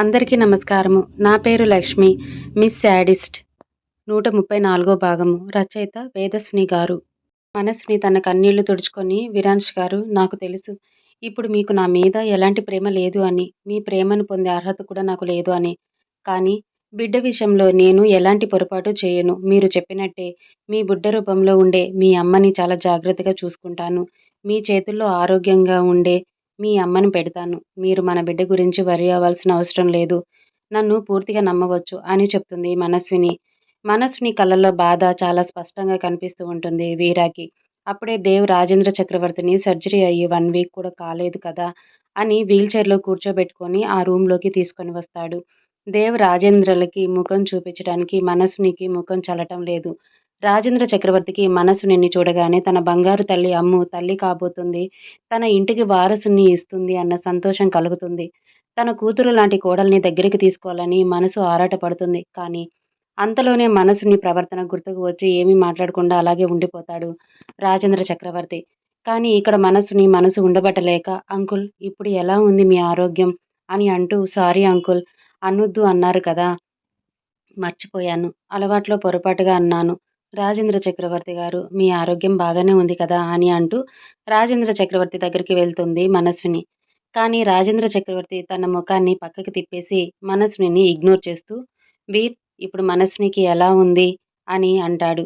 అందరికీ నమస్కారము. నా పేరు లక్ష్మి. Miss sadist. నూట ముప్పై నాలుగో భాగము. రచయిత వేదస్విని గారు. మనస్విని తన కన్నీళ్ళు తుడుచుకొని విరాంష్ గారు నాకు తెలుసు. ఇప్పుడు మీకు నా మీద ఎలాంటి ప్రేమ లేదు అని మీ ప్రేమను పొందే అర్హత కూడా నాకు లేదు అని. కానీ బిడ్డ విషయంలో నేను ఎలాంటి పొరపాటు చేయను. మీరు చెప్పినట్టే మీ బుడ్డ రూపంలో ఉండే మీ అమ్మని చాలా జాగ్రత్తగా చూసుకుంటాను. మీ చేతుల్లో ఆరోగ్యంగా ఉండే మీ అమ్మను పెడతాను. మీరు మన బిడ్డ గురించి వరి అవ్వాల్సిన అవసరం లేదు. నన్ను పూర్తిగా నమ్మవచ్చు అని చెప్తుంది మనస్విని. మనస్విని కళ్ళల్లో బాధ చాలా స్పష్టంగా కనిపిస్తూ ఉంటుంది వీరాకి. అప్పుడే దేవ్ రాజేంద్ర చక్రవర్తిని సర్జరీ అయ్యి వన్ వీక్ కూడా కాలేదు కదా అని వీల్చైర్లో కూర్చోబెట్టుకొని ఆ రూమ్లోకి తీసుకొని వస్తాడు. దేవ్ రాజేంద్రలకి ముఖం చూపించడానికి మనస్వినికి ముఖం చల్లటం లేదు. రాజేంద్ర చక్రవర్తికి మనస్సుని చూడగానే తన బంగారు తల్లి అమ్ము తల్లి కాబోతుంది. తన ఇంటికి వారసుని ఇస్తుంది అన్న సంతోషం కలుగుతుంది. తన కూతురు లాంటి కోడల్ని దగ్గరికి తీసుకోవాలని మనసు ఆరాటపడుతుంది. కానీ అంతలోనే మనసుని ప్రవర్తన గుర్తుకు వచ్చి ఏమీ మాట్లాడకుండా అలాగే ఉండిపోతాడు రాజేంద్ర చక్రవర్తి. కానీ ఇక్కడ మనసుని మనసు ఉండబట్టలేక అంకుల్ ఇప్పుడు ఎలా ఉంది మీ ఆరోగ్యం? అని అంటూ సారీ అంకుల్ అనొద్దు అన్నారు కదా మర్చిపోయాను. అలవాట్లో పొరపాటుగా అన్నాను. రాజేంద్ర చక్రవర్తి గారు మీ ఆరోగ్యం బాగానే ఉంది కదా అని అంటూ రాజేంద్ర చక్రవర్తి దగ్గరికి వెళ్తుంది మనస్విని. కానీ రాజేంద్ర చక్రవర్తి తన ముఖాన్ని పక్కకి తిప్పేసి మనస్విని ఇగ్నోర్ చేస్తూ వీర్ ఇప్పుడు మనస్వినికి ఎలా ఉంది? అని అంటాడు.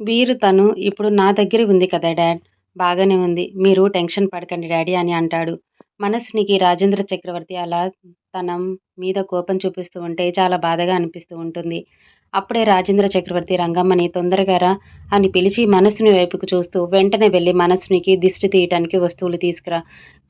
వీరు తను ఇప్పుడు నా దగ్గర ఉంది కదా డాడ్ బాగానే ఉంది మీరు టెన్షన్ పడకండి డాడీ అని అంటాడు. మనస్వినికి రాజేంద్ర చక్రవర్తి అలా తన మీద కోపం చూపిస్తూ ఉంటే చాలా బాధగా అనిపిస్తూ ఉంటుంది. అప్పుడే రాజేంద్ర చక్రవర్తి రంగమ్మని తొందరగా రా అని పిలిచి మనస్సుని వైపుకు చూస్తూ వెంటనే వెళ్ళి మనస్సునికి దిష్టి తీయటానికి వస్తువులు తీసుకురా.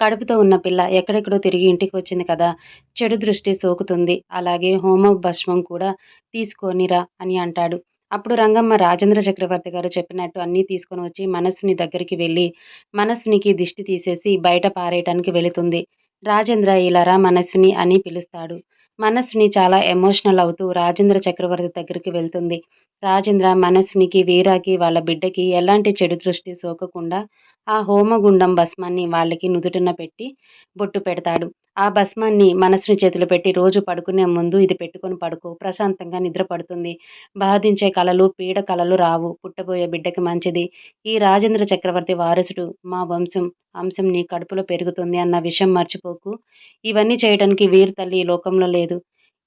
కడుపుతో ఉన్న పిల్ల ఎక్కడెక్కడో తిరిగి ఇంటికి వచ్చింది కదా. చెడు దృష్టి సోకుతుంది. అలాగే హోమ భస్మం కూడా తీసుకొనిరా అని అంటాడు. అప్పుడు రంగమ్మ రాజేంద్ర చక్రవర్తి గారు చెప్పినట్టు అన్నీ తీసుకొని వచ్చి మనస్సుని దగ్గరికి వెళ్ళి మనస్సునికి దిష్టి తీసేసి బయట పారేయటానికి వెళుతుంది. రాజేంద్ర ఇలారా మనస్సుని అని పిలుస్తాడు. మనస్సుని చాలా ఎమోషనల్ అవుతూ రాజేంద్ర చక్రవర్తి దగ్గరికి వెళ్తుంది. రాజేంద్ర మనస్వినికి వీరాకి వాళ్ళ బిడ్డకి ఎలాంటి చెడు దృష్టి సోకకుండా ఆ హోమగుండం భస్మాన్ని వాళ్ళకి నుదుటిన పెట్టి బొట్టు పెడతాడు. ఆ భస్మాన్ని మనసుని చేతులు పెట్టి రోజు పడుకునే ముందు ఇది పెట్టుకొని పడుకో ప్రశాంతంగా నిద్రపడుతుంది బాధించే కళలు పీడ కళలు రావు. పుట్టబోయే బిడ్డకి మంచిది. ఈ రాజేంద్ర చక్రవర్తి వారసుడు మా వంశం అంశం నీ కడుపులో పెరుగుతుంది అన్న విషయం మర్చిపోకు. ఇవన్నీ చేయడానికి వీరు తల్లి ఈ లోకంలో లేదు.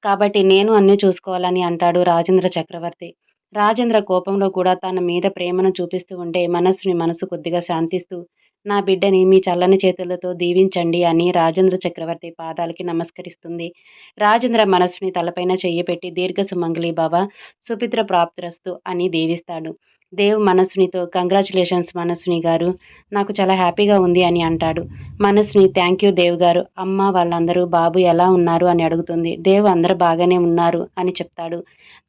కాబట్టి నేను అన్నీ చూసుకోవాలని అంటాడు రాజేంద్ర చక్రవర్తి. రాజేంద్ర కోపంలో కూడా తన మీద ప్రేమను చూపిస్తూ ఉంటే మనస్సుని మనసు కొద్దిగా శాంతిస్తూ నా బిడ్డని మీ చల్లని చేతులతో దీవించండి అని రాజేంద్ర చక్రవర్తి పాదాలకి నమస్కరిస్తుంది. రాజేంద్ర మనస్సుని తలపైన చెయ్యి పెట్టి దీర్ఘ సుమంగళి భవ సుపిత్ర ప్రాప్తిరస్తు అని దీవిస్తాడు. దేవ్ మనస్సునితో కంగ్రాచులేషన్స్ మనస్విని గారు నాకు చాలా హ్యాపీగా ఉంది అని అంటాడు. మనస్సుని థ్యాంక్ యూ దేవ్ గారు అమ్మ వాళ్ళందరూ బాబు ఎలా ఉన్నారు అని అడుగుతుంది. దేవ్ అందరూ బాగానే ఉన్నారు అని చెప్తాడు.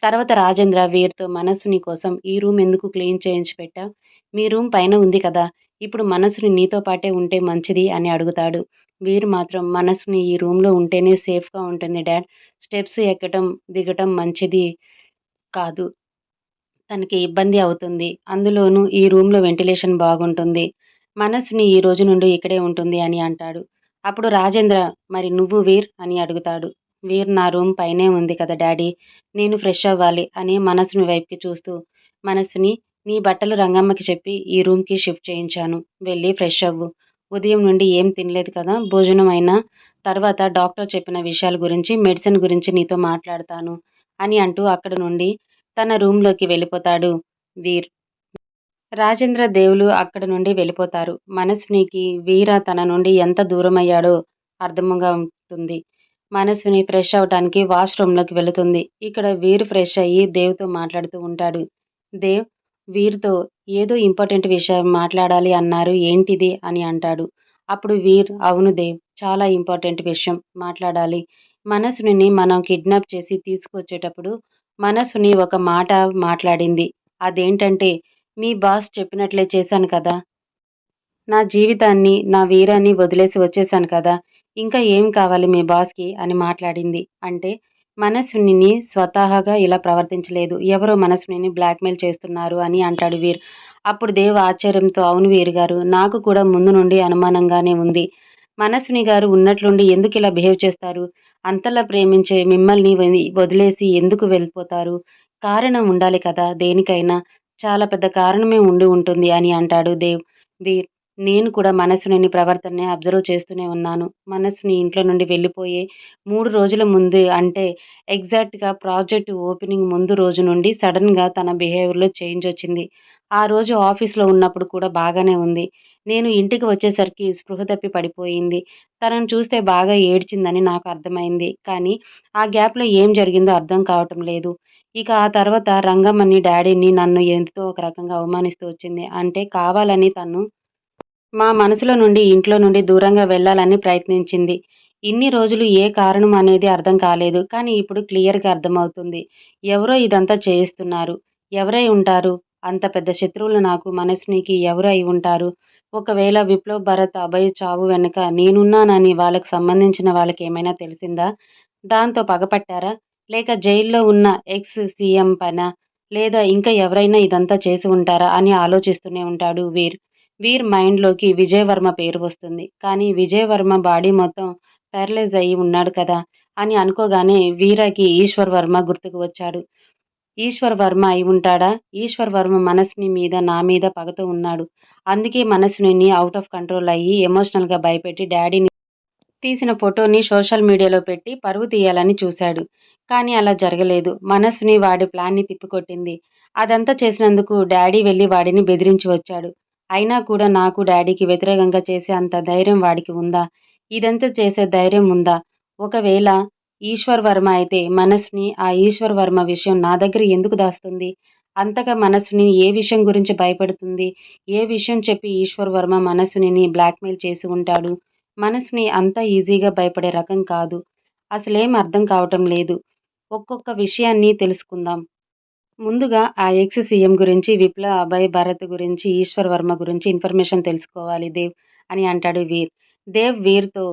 తర్వాత రాజేంద్ర వీరితో మనసుని కోసం ఈ రూమ్ ఎందుకు క్లీన్ చేయించి పెట్టా? మీ రూమ్ పైన ఉంది కదా ఇప్పుడు మనసుని నీతో పాటే ఉంటే మంచిది అని అడుగుతాడు. వీరు మాత్రం మనసుని ఈ రూమ్లో ఉంటేనే సేఫ్గా ఉంటుంది డాడ్. స్టెప్స్ ఎక్కటం దిగటం మంచిది కాదు. తనకి ఇబ్బంది అవుతుంది. అందులోనూ ఈ రూమ్లో వెంటిలేషన్ బాగుంటుంది. మనసుని ఈ రోజు నుండి ఇక్కడే ఉంటుంది అని అంటాడు. అప్పుడు రాజేంద్ర మరి నువ్వు వీర్? అని అడుగుతాడు. వీర్ నా రూమ్ పైనే ఉంది కదా డాడీ నేను ఫ్రెష్ అవ్వాలి అని మనసుని వైపుకి చూస్తూ మనసుని నీ బట్టలు రంగమ్మకి చెప్పి ఈ రూమ్కి షిఫ్ట్ చేయించాను. వెళ్ళి ఫ్రెష్ అవ్వు. ఉదయం నుండి ఏం తినలేదు కదా భోజనం అయినా తర్వాత డాక్టర్ చెప్పిన విషయాల గురించి మెడిసిన్ గురించి నీతో మాట్లాడతాను అని అంటూ అక్కడ నుండి తన రూమ్లోకి వెళ్ళిపోతాడు వీర్. రాజేంద్ర దేవులు అక్కడ నుండి వెళ్ళిపోతారు. మనస్వినికి వీర తన నుండి ఎంత దూరం అయ్యాడో అర్థముగా ఉంటుంది. మనస్విని ఫ్రెష్ అవటానికి వాష్రూమ్లోకి వెళుతుంది. ఇక్కడ వీర్ ఫ్రెష్ అయ్యి దేవ్తో మాట్లాడుతూ ఉంటాడు. దేవ్ వీర్తో ఏదో ఇంపార్టెంట్ విషయం మాట్లాడాలి అన్నారు. ఏంటిది అని అంటాడు. అప్పుడు వీర్ అవును దేవ్ చాలా ఇంపార్టెంట్ విషయం మాట్లాడాలి. మనసుని మనం కిడ్నాప్ చేసి తీసుకొచ్చేటప్పుడు మనసుని ఒక మాట మాట్లాడింది. అదేంటంటే మీ బాస్ చెప్పినట్లే చేశాను కదా. నా జీవితాన్ని నా వీరాన్ని వదిలేసి వచ్చేసాను కదా. ఇంకా ఏం కావాలి మీ బాస్కి అని మాట్లాడింది అంటే మనస్విని స్వతహాగా ఇలా ప్రవర్తించలేదు ఎవరో మనస్విని బ్లాక్మెయిల్ చేస్తున్నారు అని అంటాడు వీర్ అప్పుడు దేవ్ ఆశ్చర్యంతో అవును వీర్ గారు నాకు కూడా ముందు నుండి అనుమానంగానే ఉంది మనస్విని గారు ఉన్నట్లుండి ఎందుకు ఇలా బిహేవ్ చేస్తారు అంతలా ప్రేమించే మిమ్మల్ని వది వదిలేసి ఎందుకు వెళ్ళిపోతారు? కారణం ఉండాలి కదా దేనికైనా. చాలా పెద్ద కారణమే ఉండి ఉంటుంది అని అంటాడు దేవ్. వీర్ నేను కూడా మనసుని ప్రవర్తనని అబ్జర్వ్ చేస్తూనే ఉన్నాను. మనసుని ఇంట్లో నుండి వెళ్ళిపోయే మూడు రోజుల ముందు అంటే ఎగ్జాక్ట్‌గా ప్రాజెక్ట్ ఓపెనింగ్ ముందు రోజు నుండి సడన్గా తన బిహేవియర్‌లో చేంజ్ వచ్చింది. ఆ రోజు ఆఫీస్‌లో ఉన్నప్పుడు కూడా బాగానే ఉంది. నేను ఇంటికి వచ్చేసరికి స్పృహ తప్పి పడిపోయింది. తనను చూస్తే బాగా ఏడ్చిందని నాకు అర్థమైంది. కానీ ఆ గ్యాప్‌లో ఏం జరిగిందో అర్థం కావటం లేదు. ఇక ఆ తర్వాత రంగమ్మని, డాడీని నన్ను ఎంతో ఒక రకంగా అవమానిస్తూ వచ్చింది. అంటే కావాలని తను మా మనసులో నుండి, ఇంట్లో నుండి దూరంగా వెళ్ళాలని ప్రయత్నించింది. ఇన్ని రోజులు ఏ కారణం అనేది అర్థం కాలేదు. కానీ ఇప్పుడు క్లియర్‌గా అర్థమవుతుంది. ఎవరో ఇదంతా చేయిస్తున్నారు. ఎవరై ఉంటారు? అంత పెద్ద శత్రువులు నాకు, మనసునికి ఎవరు అయి ఉంటారు? ఒకవేళ విప్లవ్, భరత్, అభయ్ చావు వెనుక నేనున్నానని వాళ్ళకి సంబంధించిన వాళ్ళకి ఏమైనా తెలిసిందా? దాంతో పగపట్టారా? లేక జైల్లో ఉన్న ఎక్స్ సీఎం పైన లేదా ఇంకా ఎవరైనా ఇదంతా చేసి ఉంటారా? అని ఆలోచిస్తూనే ఉంటాడు వీర్. వీర్ మైండ్‌లోకి విజయవర్మ పేరు వస్తుంది. కానీ విజయవర్మ బాడీ మొత్తం ప్యారలైజ్ అయ్యి ఉన్నాడు కదా! అని అనుకోగానే వీరకి ఈశ్వర్ వర్మ గుర్తుకు వచ్చాడు. ఈశ్వర్ వర్మ అయి ఉంటాడా? ఈశ్వర్ వర్మ మనస్విని మీద, నా మీద పగతో ఉన్నాడు. అందుకే మనస్వినిని అవుట్ ఆఫ్ కంట్రోల్ అయ్యి ఎమోషనల్‌గా భయపెట్టి డాడీని తీసిన ఫోటోని సోషల్ మీడియాలో పెట్టి పరువు తీయాలని చూశాడు. కానీ అలా జరగలేదు. మనస్విని వాడి ప్లాన్‌ని తిప్పికొట్టింది. అదంతా చేసినందుకు డాడీ వెళ్ళి వాడిని బెదిరించి వచ్చాడు. అయినా కూడా నాకు డాడీకి వ్యతిరేకంగా చేసే అంత ధైర్యం వాడికి ఉందా? ఇదంతా చేసే ధైర్యం ఉందా? ఒకవేళ ఈశ్వర్ వర్మ అయితే మనస్ని ఆ ఈశ్వర్ వర్మ విషయం నా దగ్గర ఎందుకు దాస్తుంది? అంతగా మనస్సుని ఏ విషయం గురించి భయపడుతుంది? ఏ విషయం చెప్పి ఈశ్వర్ వర్మ మనస్సుని బ్లాక్‌మెయిల్ చేసి ఉంటాడు? మనస్సుని అంత ఈజీగా భయపడే రకం కాదు. అసలేం అర్థం కావటం లేదు. ఒక్కొక్క విషయాన్ని తెలుసుకుందాం. ముందుగా ఆ ఎక్స్ సీఎం గురించి, విప్ల అభయ్, భరత్ గురించి, ఈశ్వర్ వర్మ గురించి ఇన్ఫర్మేషన్ తెలుసుకోవాలి దేవ్ అని అంటాడు వీర్. దేవ్ వీర్‌తో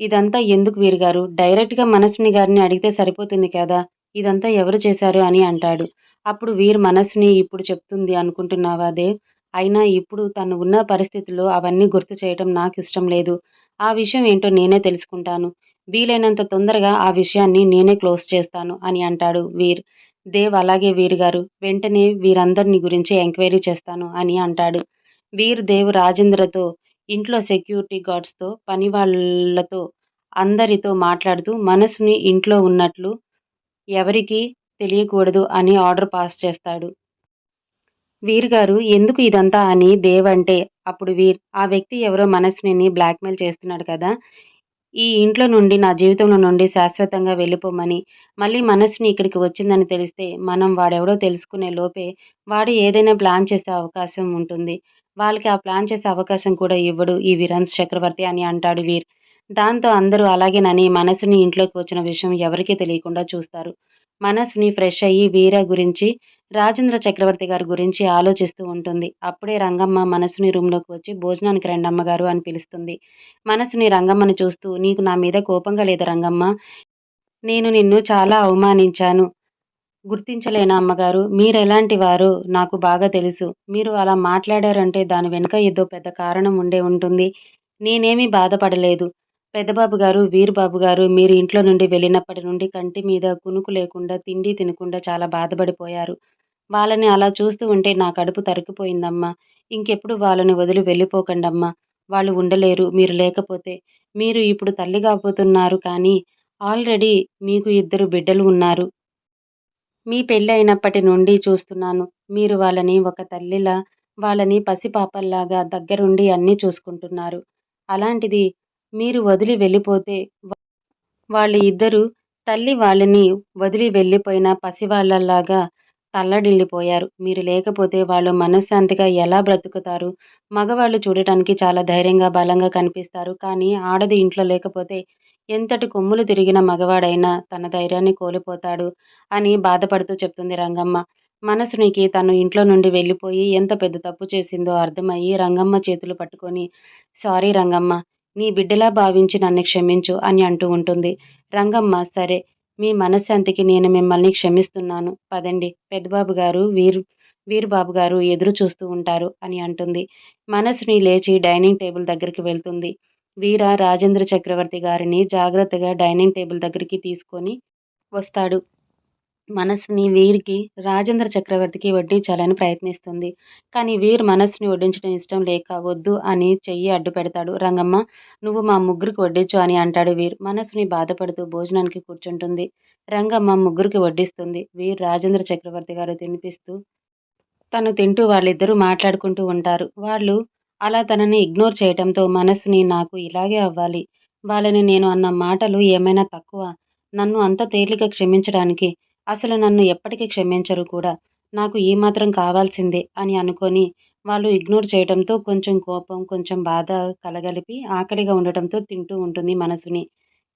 ఇదంతా ఎందుకు వీర్ గారు? డైరెక్ట్‌గా మనస్విని గారిని అడిగితే సరిపోతుంది కదా! ఇదంతా ఎవరు చేశారు అని అంటాడు. అప్పుడు వీర్ మనస్విని ఇప్పుడు చెప్తుంది అనుకుంటున్నావా దేవ్? అయినా ఇప్పుడు తను ఉన్న పరిస్థితుల్లో అవన్నీ గుర్తు చేయటం నాకు ఇష్టం లేదు. ఆ విషయం ఏంటో నేనే తెలుసుకుంటాను. వీలైనంత తొందరగా ఆ విషయాన్ని నేనే క్లోజ్ చేస్తాను అని అంటాడు వీర్. దేవ్ అలాగే వీర్ గారు. వెంటనే వీరందరిని గురించి ఎంక్వైరీ చేస్తాను అని అంటాడు. వీర్, దేవ్ రాజేంద్రతో ఇంట్లో సెక్యూరిటీ గార్డ్స్‌తో, పని వాళ్ళతో అందరితో మాట్లాడుతూ మనసుని ఇంట్లో ఉన్నట్లు ఎవరికీ తెలియకూడదు అని ఆర్డర్ పాస్ చేస్తాడు. వీర్ గారు ఎందుకు ఇదంతా అని దేవ్ అంటే అప్పుడు వీర్ ఆ వ్యక్తి ఎవరో మనస్వినిని బ్లాక్‌మెయిల్ చేస్తున్నాడు కదా! ఈ ఇంట్లో నుండి నా జీవితంలో నుండి శాశ్వతంగా వెళ్ళిపోమని, మళ్ళీ మనసుని ఇక్కడికి వచ్చిందని తెలిస్తే మనం వాడెవడో తెలుసుకునే లోపే వాడు ఏదైనా ప్లాన్ చేసే అవకాశం ఉంటుంది. వాళ్ళకి ఆ ప్లాన్ చేసే అవకాశం కూడా ఇవ్వడు ఈ విరాన్స్ చక్రవర్తి అని అంటాడు వీర్. దాంతో అందరూ అలాగేనని మనసుని ఇంట్లోకి వచ్చిన విషయం ఎవరికీ తెలియకుండా చూస్తారు. మనసుని ఫ్రెష్ అయ్యి వీర గురించి, రాజేంద్ర చక్రవర్తి గారి గురించి ఆలోచిస్తూ ఉంటుంది. అప్పుడే రంగమ్మ మనసుని రూమ్‌లోకి వచ్చి భోజనానికి రండి అమ్మగారు అని పిలుస్తుంది. మనసుని రంగమ్మను చూస్తూ నీకు నా మీద కోపంగా లేదు రంగమ్మ నేను నిన్ను చాలా అవమానించాను. గుర్తించలేనా అమ్మగారు? మీరెలాంటి వారు నాకు బాగా తెలుసు. మీరు అలా మాట్లాడారంటే దాని వెనుక ఏదో పెద్ద కారణం ఉండే ఉంటుంది. నేనేమీ బాధపడలేదు. పెద్దబాబు గారు, వీర్ బాబు గారు మీరు ఇంట్లో నుండి వెళ్ళినప్పటి నుండి కంటి మీద కునుకు లేకుండా, తిండి తినకుండా చాలా బాధపడిపోయారు. వాళ్ళని అలా చూస్తూ ఉంటే నా కడుపు తరిగిపోయిందమ్మా ఇంకెప్పుడు వాళ్ళని వదిలి వెళ్ళిపోకండమ్మా. వాళ్ళు ఉండలేరు మీరు లేకపోతే. మీరు ఇప్పుడు తల్లి కాబోతున్నారు కానీ ఆల్రెడీ మీకు ఇద్దరు బిడ్డలు ఉన్నారు. మీ పెళ్ళి అయినప్పటి నుండి చూస్తున్నాను. మీరు వాళ్ళని ఒక తల్లిలా, వాళ్ళని పసిపాపల్లాగా దగ్గరుండి అన్నీ చూసుకుంటున్నారు. అలాంటిది మీరు వదిలి వెళ్ళిపోతే వాళ్ళు ఇద్దరూ తల్లి వాళ్ళని వదిలి వెళ్ళిపోయిన పసివాళ్ళలాగా తల్లడిల్లిపోయారు. మీరు లేకపోతే వాళ్ళు మనశ్శాంతిగా ఎలా బ్రతుకుతారు? మగవాళ్ళు చూడటానికి చాలా ధైర్యంగా, బలంగా కనిపిస్తారు. కానీ ఆడది ఇంట్లో లేకపోతే ఎంతటి కొమ్ములు తిరిగిన మగవాడైనా తన ధైర్యాన్ని కోల్పోతాడు అని బాధపడుతూ చెప్తుంది రంగమ్మ. మనసునికి తను ఇంట్లో నుండి వెళ్ళిపోయి ఎంత పెద్ద తప్పు చేసిందో అర్థమయ్యి రంగమ్మ చేతులు పట్టుకొని సారీ రంగమ్మ. నీ బిడ్డలా భావించి నన్ను క్షమించు అని అంటూ ఉంటుంది. రంగమ్మ సరే మీ మనశ్శాంతికి నేను మిమ్మల్ని క్షమిస్తున్నాను. పదండి పెద్దబాబు గారు, వీరు వీరుబాబు గారు ఎదురు చూస్తూ ఉంటారు అని అంటుంది. మనస్విని లేచి డైనింగ్ టేబుల్ దగ్గరికి వెళ్తుంది. వీర రాజేంద్ర చక్రవర్తి గారిని జాగ్రత్తగా డైనింగ్ టేబుల్ దగ్గరికి తీసుకొని వస్తాడు మనస్సుని వీరికి రాజేంద్ర చక్రవర్తికి వడ్డించాలని ప్రయత్నిస్తుంది. కానీ వీర్ మనస్సుని వడ్డించడం ఇష్టం లేక వద్దు అని చెయ్యి అడ్డు పెడతాడు. రంగమ్మ నువ్వు మా ముగ్గురికి వడ్డించు అని అంటాడు వీర్. మనస్సుని బాధపడుతూ భోజనానికి కూర్చుంటుంది. రంగమ్మ ముగ్గురికి వడ్డిస్తుంది. వీర్ రాజేంద్ర చక్రవర్తి గారు తినిపిస్తూ తను తింటూ వాళ్ళిద్దరూ మాట్లాడుకుంటూ ఉంటారు. వాళ్ళు అలా తనని ఇగ్నోర్ చేయటంతో మనస్సుని నాకు ఇలాగే అవ్వాలి. వాళ్ళని నేను అన్న మాటలు ఏమైనా తక్కువ. నన్ను అంత తేలిక క్షమించడానికి అసలు నన్ను ఎప్పటికీ క్షమించరు కూడా. నాకు ఈ మాత్రం కావాల్సిందే అని అనుకొని వాళ్ళు ఇగ్నోర్ చేయడంతో కొంచెం కోపం కొంచెం బాధ కలగలిపి ఆకలిగా ఉండటంతో తింటూ ఉంటుంది మనసుని.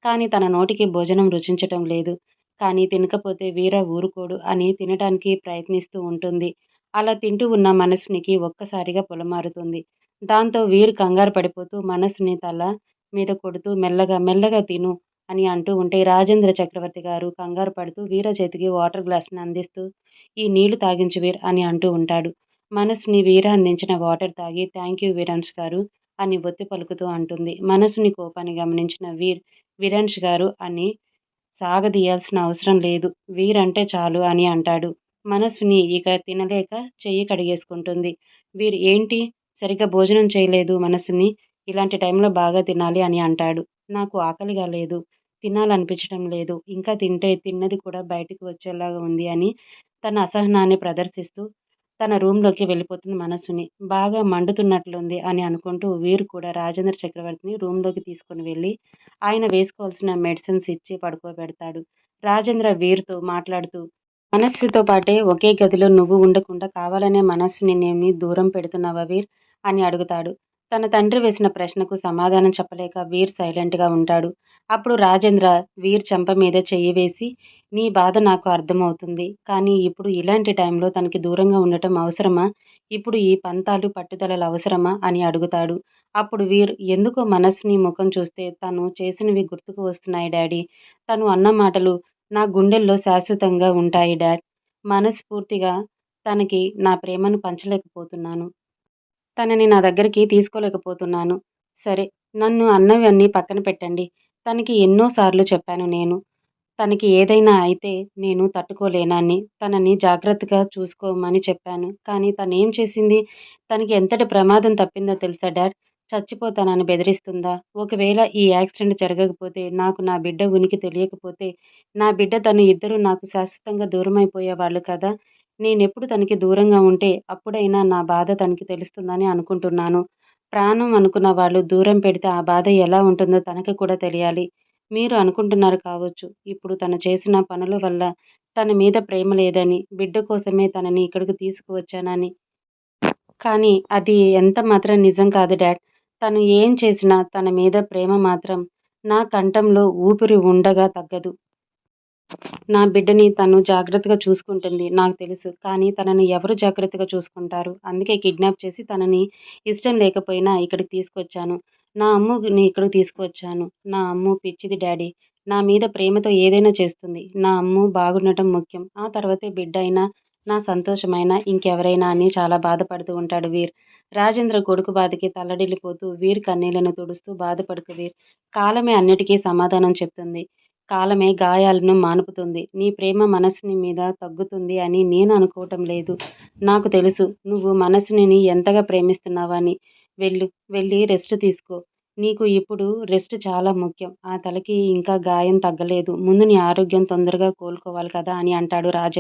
కానీ తన నోటికి భోజనం రుచించటం లేదు. కానీ తినకపోతే వీర ఊరుకోడు అని తినడానికి ప్రయత్నిస్తూ ఉంటుంది. అలా తింటూ ఉన్న మనసునికి ఒక్కసారిగా పొలమారుతుంది. దాంతో వీరు కంగారు పడిపోతూ మనసుని తల మీద కొడుతూ మెల్లగా మెల్లగా తిను. అని అంటూ ఉంటే రాజేంద్ర చక్రవర్తి గారు కంగారు పడుతూ వీర చేతికి వాటర్ గ్లాస్ని అందిస్తూ ఈ నీళ్ళు తాగించు వీర్ అని అంటూ ఉంటాడు. మనసుని వీర అందించిన వాటర్ తాగి థ్యాంక్ యూ వీరాన్స్ గారు అని ఒత్తి పలుకుతూ అంటుంది. మనసుని కోపాన్ని గమనించిన వీర్ వీరాన్స్ గారు అని సాగదీయాల్సిన అవసరం లేదు వీర్ అంటే చాలు అని అంటాడు. మనసుని ఇక తినలేక చెయ్యి కడిగేసుకుంటుంది. వీర్ ఏంటి? సరిగ్గా భోజనం చేయలేదు మనసుని ఇలాంటి టైంలో బాగా తినాలి అని అంటాడు. నాకు ఆకలిగా లేదు తినాలనిపించడం లేదు ఇంకా తింటే తిన్నది కూడా బయటికి వచ్చేలాగా ఉంది అని తన అసహనాన్ని ప్రదర్శిస్తూ తన రూమ్లోకి వెళ్ళిపోతుంది మనసుని బాగా మండుతున్నట్లుంది అని అనుకుంటూ వీరు కూడా రాజేంద్ర చక్రవర్తిని రూమ్లోకి తీసుకుని వెళ్ళి ఆయన వేసుకోవాల్సిన మెడిసిన్స్ ఇచ్చి పడుకోబెడతాడు. రాజేంద్ర వీరుతో మాట్లాడుతూ మనస్వితో పాటే ఒకే గదిలో నువ్వు ఉండకుండా కావాలనే మనస్విని నేను దూరం పెడుతున్నావా వీర్? అని అడుగుతాడు. తన తండ్రి వేసిన ప్రశ్నకు సమాధానం చెప్పలేక వీర్ సైలెంట్గా ఉంటాడు. అప్పుడు రాజేంద్ర వీర్ చెంప మీద చెయ్యి వేసి నీ బాధ నాకు అర్థమవుతుంది కానీ ఇప్పుడు ఇలాంటి టైంలో తనకి దూరంగా ఉండటం అవసరమా? ఇప్పుడు ఈ పంతాలు పట్టుదలలు అవసరమా? అని అడుగుతాడు. అప్పుడు వీర్ ఎందుకో మనసుని ముఖం చూస్తే తను చేసినవి గుర్తుకు వస్తున్నాయి డాడీ. తను అన్న మాటలు నా గుండెల్లో శాశ్వతంగా ఉంటాయి డాడ్. మనస్ఫూర్తిగా తనకి నా ప్రేమను పంచలేకపోతున్నాను. తనని నా దగ్గరికి తీసుకోలేకపోతున్నాను. సరే నన్ను అన్నవన్నీ పక్కన పెట్టండి. తనకి ఎన్నోసార్లు చెప్పాను నేను. తనకి ఏదైనా అయితే నేను తట్టుకోలేనని తనని జాగ్రత్తగా చూసుకోమని చెప్పాను. కానీ తను ఏం చేసింది? తనకి ఎంతటి ప్రమాదం తప్పిందో తెలుసా డాడ్? చచ్చిపోతానని బెదిరిస్తుందా? ఒకవేళ ఈ యాక్సిడెంట్ జరగకపోతే నాకు నా బిడ్డ ఉనికి తెలియకపోతే నా బిడ్డ తను ఇద్దరు నాకు శాశ్వతంగా దూరమైపోయేవాళ్ళు కదా? నేనెప్పుడు తనకి దూరంగా ఉంటే అప్పుడైనా నా బాధ తనకి తెలుస్తుందని అనుకుంటున్నాను. ప్రాణం అనుకున్న వాళ్ళు దూరం పెడితే ఆ బాధ ఎలా ఉంటుందో తనకి కూడా తెలియాలి. మీరు అనుకుంటున్నారు కావచ్చు. ఇప్పుడు తను చేసిన పనుల వల్ల తన మీద ప్రేమ లేదని బిడ్డ కోసమే తనని ఇక్కడికి తీసుకువచ్చానని. కానీ అది ఎంత మాత్రం నిజం కాదు డాడ్. తను ఏం చేసినా తన మీద ప్రేమ మాత్రం నా కంఠంలో ఊపిరి ఉండగా తగ్గదు. నా బిడ్డని తను జాగ్రత్తగా చూసుకుంటుంది నాకు తెలుసు. కానీ తనని ఎవరు జాగ్రత్తగా చూసుకుంటారు? అందుకే కిడ్నాప్ చేసి తనని ఇష్టం లేకపోయినా ఇక్కడికి తీసుకొచ్చాను. నా అమ్ముని ఇక్కడికి తీసుకువచ్చాను నా అమ్ము పిచ్చిది డాడీ. నా మీద ప్రేమతో ఏదైనా చేస్తుంది. నా అమ్ము బాగుండటం ముఖ్యం. ఆ తర్వాతే బిడ్డ అయినా నా సంతోషమైనా ఇంకెవరైనా అని చాలా బాధపడుతూ ఉంటాడు వీర్. రాజేంద్ర కొడుకు బాధకి తల్లడిల్లిపోతూ వీర్ కన్నీళ్ళను తుడుస్తూ బాధపడుతూ వీర్ కాలమే అన్నిటికీ సమాధానం చెప్తుంది. కాలమే గాయాలను మానుపుతుంది. నీ ప్రేమ మనసుని మీద తగ్గుతుంది అని నేను అనుకోవటం లేదు. నాకు తెలుసు నువ్వు మనసుని ఎంతగా ప్రేమిస్తున్నావని వెళ్ళు వెళ్ళి రెస్ట్ తీసుకో. నీకు ఇప్పుడు రెస్ట్ చాలా ముఖ్యం. ఆ తలకి ఇంకా గాయం తగ్గలేదు. ముందు నీ ఆరోగ్యం తొందరగా కోలుకోవాలి కదా అని అంటాడు రాజ